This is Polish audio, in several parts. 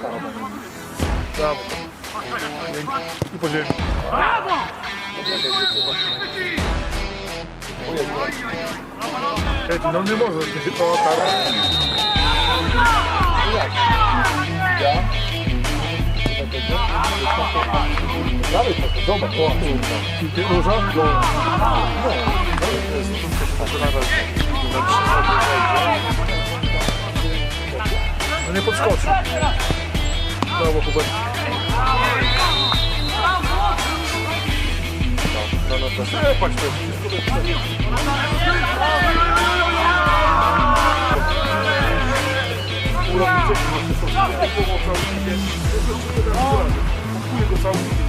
Brawo. I po podziękuję. Brawo! Ej, No nie może, ty to kara. Ja? Dalej to, zobacz. I ty dużo? No. No nie podskoczy. Bravo Hubert. No, no, no, no. E, patrz, to jest wszystko Urobicie po prostu pomocą idzie. Kupuję go cały tydzień.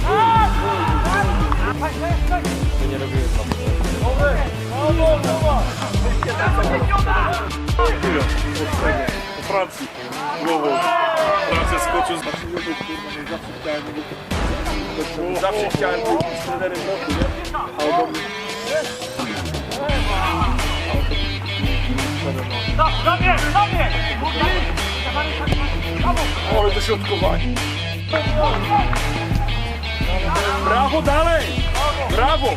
Nie robiłem tam. Dobra, dobra, dobra. Po Francji, głową. Skoczył z Zawsze chciałem być z trenerem roku, nie? A on do mnie... Ale dośrodkowanie. Brawo dalej! Brawo!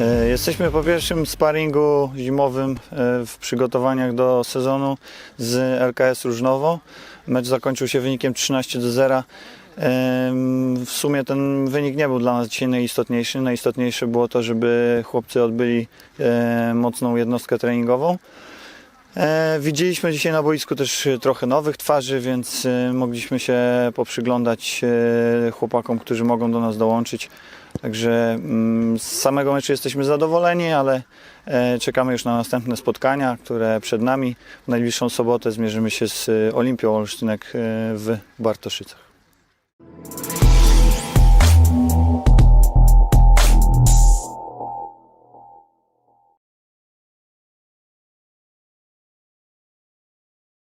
E, Jesteśmy po pierwszym sparingu zimowym e, w przygotowaniach do sezonu z LKS Różnowo. Mecz zakończył się wynikiem 13 do 0. Em, W sumie ten wynik nie był dla nas dzisiaj najistotniejszy. Najistotniejsze było to, żeby chłopcy odbyli e, mocną jednostkę treningową. E, Widzieliśmy dzisiaj na boisku też trochę nowych twarzy, więc e, mogliśmy się poprzyglądać e, chłopakom, którzy mogą do nas dołączyć. Także mm, z samego meczu jesteśmy zadowoleni, ale e, czekamy już na następne spotkania, które przed nami. W najbliższą sobotę zmierzymy się z e, Olimpią Olsztynek e, w Bartoszycach.